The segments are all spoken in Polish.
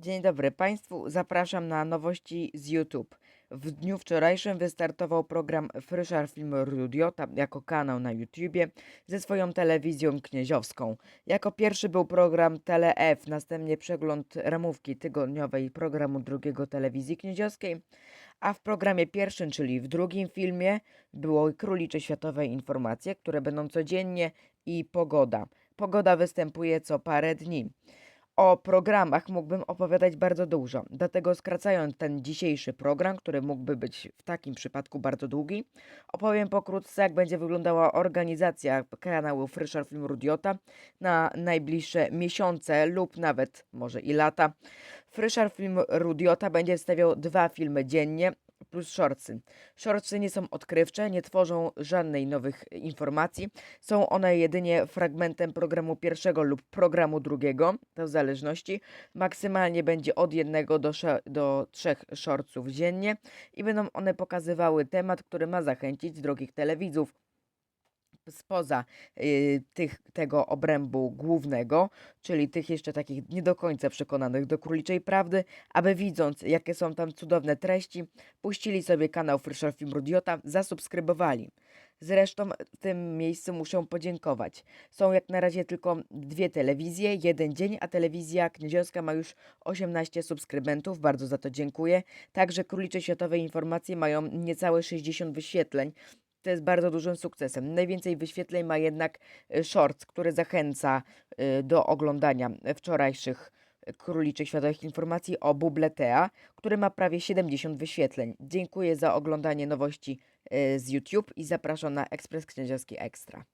Dzień dobry Państwu, zapraszam na nowości z YouTube. W dniu wczorajszym wystartował program Fryszar Film Rudiota jako kanał na YouTubie ze swoją telewizją knieziowską. Jako pierwszy był program Tele F, następnie przegląd ramówki tygodniowej programu drugiego telewizji knieziowskiej, a w programie pierwszym, czyli w drugim filmie, było Królicze Światowe Informacje, które będą codziennie i pogoda. Pogoda występuje co parę dni. O programach mógłbym opowiadać bardzo dużo, dlatego skracając ten dzisiejszy program, który mógłby być w takim przypadku bardzo długi, opowiem pokrótce, jak będzie wyglądała organizacja kanału Fryszar Film Rudiota na najbliższe miesiące lub nawet może i lata. Fryszar Film Rudiota będzie wstawiał dwa filmy dziennie plus shortsy. Shortsy nie są odkrywcze, nie tworzą żadnej nowych informacji. Są one jedynie fragmentem programu pierwszego lub programu drugiego, to w zależności. Maksymalnie będzie od jednego do, do trzech shortsów dziennie i będą one pokazywały temat, który ma zachęcić drogich telewidzów spoza y, tych, tego obrębu głównego, czyli tych jeszcze takich nie do końca przekonanych do króliczej prawdy, aby widząc, jakie są tam cudowne treści, puścili sobie kanał Fryszar Film Rudiota, zasubskrybowali. Zresztą w tym miejscu muszę podziękować. Są jak na razie tylko dwie telewizje, jeden dzień, a telewizja kniedziowska ma już 18 subskrybentów, bardzo za to dziękuję. Także Królicze Światowe Informacje mają niecałe 60 wyświetleń, to jest bardzo dużym sukcesem. Najwięcej wyświetleń ma jednak y, Shorts, który zachęca y, do oglądania wczorajszych y, Króliczych Światowych Informacji o Bubletea, który ma prawie 70 wyświetleń. Dziękuję za oglądanie nowości z YouTube i zapraszam na Ekspres Kniedziowski Ekstra.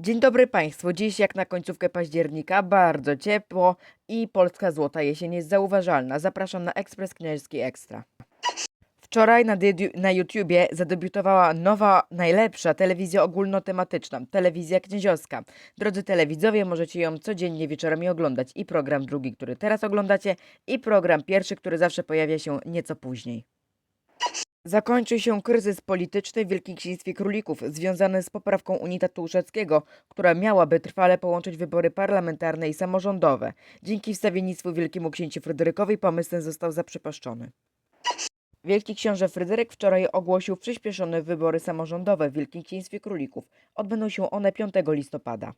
Dzień dobry Państwu. Dziś jak na końcówkę października bardzo ciepło i polska złota jesień jest zauważalna. Zapraszam na Ekspres Kniaźski Ekstra. Wczoraj na, na YouTubie zadebiutowała nowa, najlepsza telewizja ogólnotematyczna, telewizja knieziowska. Drodzy telewidzowie, możecie ją codziennie wieczorami oglądać. I program drugi, który teraz oglądacie, i program pierwszy, który zawsze pojawia się nieco później. Zakończył się kryzys polityczny w Księstwie Królików, związany z poprawką Unitatu Uszeckiego, która miałaby trwale połączyć wybory parlamentarne i samorządowe. Dzięki wstawiennictwu Wielkiemu Księciu Fryderykowi pomysł ten został zaprzepaszczony. Wielki książę Fryderyk wczoraj ogłosił przyspieszone wybory samorządowe w Wielkim Księstwie Królików. Odbędą się one 5 listopada.